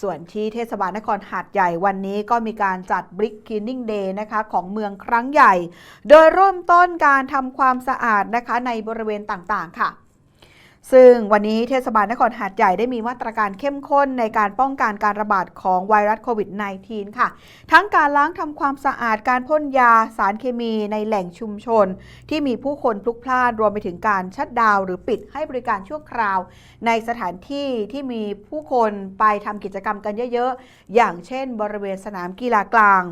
ส่วนที่เทศบาลนครหาดใหญ่วันนี้ก็มีการจัด Brick Cleaning Day นะคะของเมืองครั้งใหญ่ โดยเริ่มต้นการทำความสะอาดนะคะในบริเวณต่างๆ ค่ะ ซึ่งวันนี้เทศบาลนครหาดใหญ่ได้มีมาตรการเข้มข้นในการป้องกันการระบาดของไวรัสโควิด -19 ค่ะ ทั้งการล้างทำความสะอาดการพ่นยาสารเคมีในแหล่งชุมชน ที่มีผู้คนพลุกพล่านรวมไปถึงการชัดดาวหรือปิดให้บริการชั่วคราว ในสถานที่ที่มีผู้คนไปทำกิจกรรมกันเยอะๆ อย่างเช่น บริเวณสนามกีฬากลาง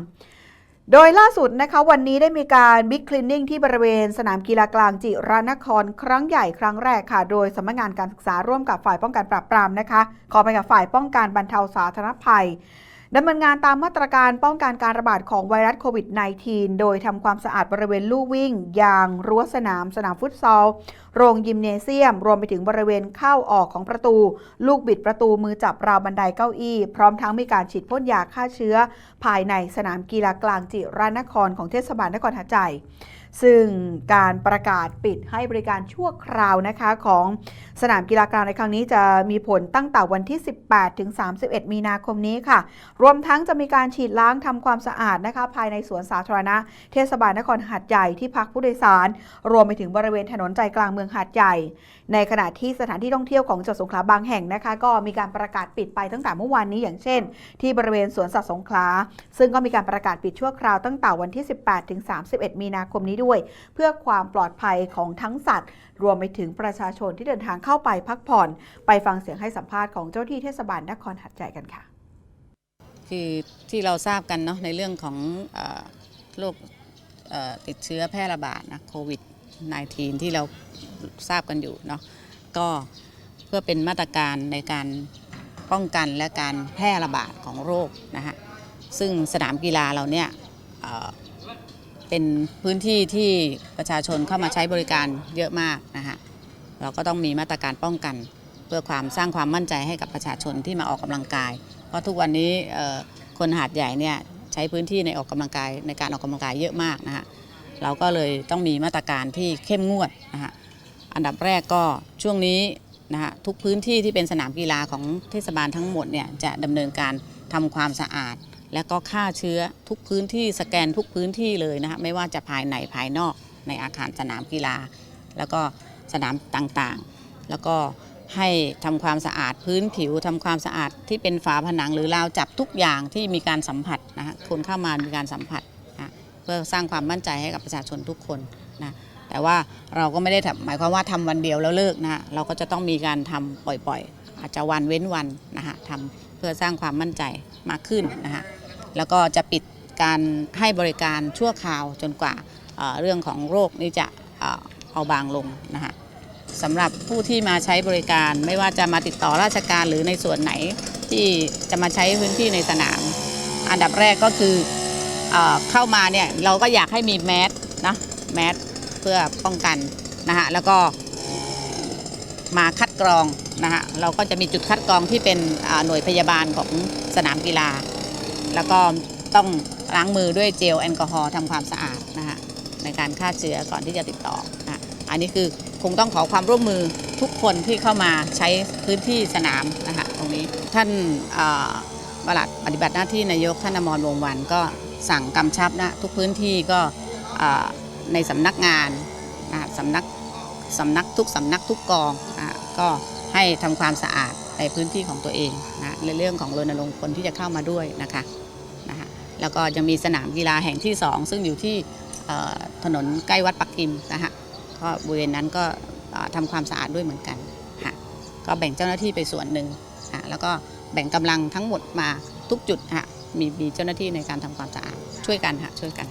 โดยล่าสุดนะคะวันนี้ได้มีการบิ๊กคลีนนิ่งที่บริเวณสนามกีฬากลางจิรานคร ครั้งใหญ่ครั้งแรกค่ะ โดยสำนักงานการศึกษาร่วมกับฝ่ายป้องกันปราบปรามนะคะขอไปกับฝ่ายป้องกันบรรเทาสาธารณภัย ดำเนินงานตามมาตรการป้องกันการระบาดของไวรัสโควิด -19 โดยทำความสะอาดบริเวณลู่วิ่ง ยาง รั้วสนาม สนามฟุตซอล โรงยิมเนเซียม รวมไปถึงบริเวณเข้าออกของประตู ลูกบิดประตูมือจับราวบันไดเก้าอี้ พร้อมทั้งมีการฉีดพ่นยาฆ่าเชื้อ ภายในสนามกีฬากลางจิรานครของเทศบาลนครหัดใหญ่ ซึ่งการประกาศปิดให้บริการชั่วคราวนะคะของสนามกีฬากลางในครั้งนี้จะมีผลตั้งแต่วันที่ 18 ถึง 31 มีนาคมนี้ค่ะ รวมทั้งจะมีการฉีดล้างทำความสะอาดนะคะ ภายในสวนสาธารณะ เทศบาลนครหาดใหญ่ที่พักผู้โดยสาร รวมไปถึงบริเวณถนนใจกลางเมืองหาดใหญ่ ในขณะที่สถานที่ท่องเที่ยวของจังหวัดสงขลาบางแห่งนะคะ ก็มีการประกาศปิดไปตั้งแต่เมื่อวานนี้อย่างเช่น ที่บริเวณสวนสัตว์สงขลาซึ่งก็มีการประกาศปิดชั่วคราวตั้งแต่วันที่ 18 ถึง 31 มีนาคมนี้ด้วย เพื่อความปลอดภัยของทั้งสัตว์ รวมไปถึงประชาชนที่เดินทางเข้าไปพักผ่อน ไปฟังเสียงให้สัมภาษณ์ของเจ้าที่เทศบาลนครหัดใหญ่กันค่ะ คือที่เราทราบกันเนาะในเรื่องของโรคติดเชื้อแพร่ระบาดนะโควิด -19 ที่เราทราบกันอยู่เนาะก็เพื่อเป็นมาตรการในการป้องกันและการแพร่ระบาดของโรคนะฮะซึ่งสนามกีฬาเราเนี่ย เป็นพื้นที่ที่ประชาชนเข้ามาใช้บริการเยอะมากนะฮะเราก็ต้องมีมาตรการป้องกัน เพื่อความสร้างความมั่นใจให้กับประชาชนที่มาออกกำลังกาย เพราะทุกวันนี้คนหาดใหญ่เนี่ยใช้พื้นที่ในออกกำลังกายในการออกกำลังกายเยอะมากนะฮะเราก็เลยต้องมีมาตรการที่เข้มงวดนะฮะอันดับแรกก็ช่วงนี้นะฮะทุกพื้นที่ที่เป็นสนามกีฬาของเทศบาลทั้งหมดเนี่ยจะดำเนินการทำความสะอาด และก็ฆ่าเชื้อทุกพื้นที่สแกนทุกพื้นที่เลยนะฮะไม่ว่าจะภายในภายนอกในอาคารสนามกีฬา แล้วก็สนามต่างๆ แล้วก็ให้ทำความสะอาดพื้นผิวทำความสะอาดที่เป็นฝาผนังหรือราวจับทุกอย่างที่มีการสัมผัสนะฮะคนเข้ามามีการสัมผัสนะเพื่อสร้างความมั่นใจให้กับประชาชนทุกคนนะแต่ว่าเราก็ไม่ได้หมายความว่าทำวันเดียวแล้วเลิกนะเราก็จะต้องมีการทำปล่อยๆ อาจจะวันเว้นวันนะฮะทำเพื่อสร้างความมั่นใจมากขึ้นนะฮะ แล้วก็จะปิดการให้บริการชั่วคราวจนกว่าเรื่องของโรคนี้จะเอาบางลงนะฮะสำหรับผู้ที่มาใช้บริการไม่ว่าจะมาติดต่อราชการหรือในส่วนไหนที่จะมาใช้พื้นที่ในสนาม อันดับแรกก็คือเอเข้ามาเนี่ยเราก็อยากให้มีแมสนะแมสเพื่อป้องกันนะฮะแล้วก็มาคัดกรองนะฮะเราก็จะมีจุดคัดกรองที่เป็นหน่วยพยาบาลของสนามกีฬา แล้วก็ต้องล้างมือด้วยเจลแอลกอฮอล์ทำความสะอาดนะฮะในการฆ่าเชื้อก่อนที่จะติดต่อนะอันนี้คือคงต้องขอความร่วมมือทุกคนที่เข้ามาใช้พื้นที่สนามนะคะตรงนี้ท่านอ่าปลัดปฏิบัติหน้าที่นายกท่านอมรวงวันก็สั่งกำชับนะทุกพื้นที่ก็ในสำนักงานนะสำนักสำนักทุกสำนักทุกกองนะก็ ให้ทำความสะอาดในพื้นที่ของตัวเองนะในเรื่องของรณรงค์คนที่จะเข้ามาด้วยนะคะนะคะแล้วก็ยังมีสนามกีฬาแห่งที่สองซึ่งอยู่ที่ถนนใกล้วัดปักกิมนะคะก็บริเวณนั้นก็เอ่อทำความสะอาดด้วยเหมือนกันค่ะก็แบ่งเจ้าหน้าที่ไปส่วนหนึ่งอะแล้วก็แบ่งกำลังทั้งหมดมาทุกจุดค่ะมีมีเจ้าหน้าที่ในการทำความสะอาดช่วยกันค่ะช่วยกัน